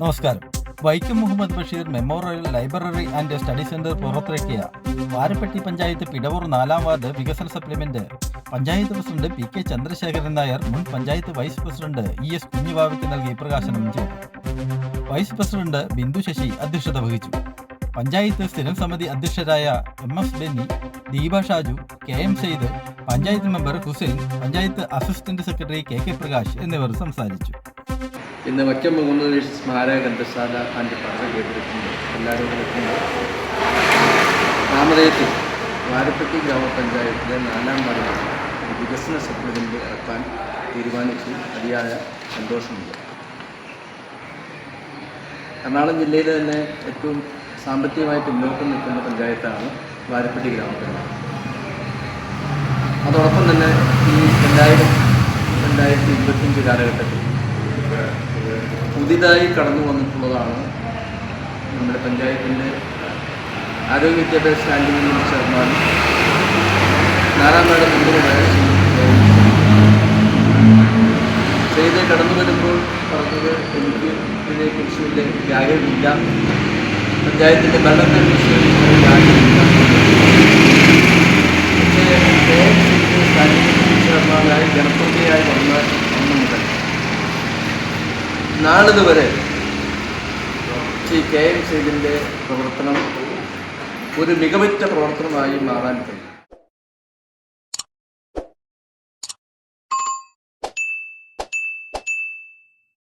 നമസ്കാരം. Vaikom Muhammad Basheer memorial library and study centre പുറത്തിറക്കിയ വാരപ്പെട്ടി പഞ്ചായത്ത് പിടവൂർ നാലാം വാർഡ് വികസന supplement. Panchayat president P K Chandrasekharan Nair മുൻ panchayat vice president E S കുഞ്ഞുവാവയ്ക്ക് നൽകി പ്രകാശനം ചെയ്തു. വൈസ് പ്രസിഡന്റ് ബിന്ദു ശശി അധ്യക്ഷത വഹിച്ചു. പഞ്ചായത്ത് സ്ഥിരം സമിതി അധ്യക്ഷരായ M S Benny Deepa Shaju K M Sayed panchayat member Hussain panchayat assistant secretary K K Prakash എന്നിവർ സംസാരിച്ചു. ഇന്ന് വൈക്കം മുഹമ്മദ് സ്മാരക ഗ്രന്ഥശാല അതിന്റെ പഠന കേന്ദ്രത്തിന്റെ എല്ലാവരും എത്തുന്നു നാമധേയത്തിൽ വാരപ്പെട്ടി ഗ്രാമപഞ്ചായത്തിലെ നാലാം വാർഡിൽ വികസന സപ്ലിമെന്റ് ഇറക്കാൻ തീരുമാനിച്ചു. അതിയായ സന്തോഷമുണ്ട്. എറണാകുളം ജില്ലയിലെ തന്നെ ഏറ്റവും സാമ്പത്തികമായി പിന്നോക്കം നിൽക്കുന്ന പഞ്ചായത്താണ് വാരപ്പെട്ടി ഗ്രാമപഞ്ചായത്ത്. അതോടൊപ്പം തന്നെ ഈ രണ്ടായിരം രണ്ടായിരത്തി ഇരുപത്തിയഞ്ച് കാലഘട്ടത്തിൽ പുതിയതായി കടന്നു വന്നിട്ടുള്ളതാണ് നമ്മുടെ പഞ്ചായത്തിന്റെ ആരോഗ്യ വിദ്യാഭ്യാസ സ്റ്റാൻഡിംഗ് കമ്മിറ്റി ചെയർമാൻ വാർഡ് മെമ്പറുമായ ചെയ്ത് കടന്നു വരുമ്പോൾ പറഞ്ഞത് എനിക്ക് ഇതിനെക്കുറിച്ച് വലിയ ഗ്രാഹ്യമില്ല. പഞ്ചായത്തിന്റെ ഭരണത്തെക്കുറിച്ച് ഒരു നാളിതുവരെ ശ്രീ കെ എം സൈദിന്റെ പ്രവർത്തനം ഒരു മികവുറ്റ പ്രവർത്തനമായി മാറാൻ കഴിയും.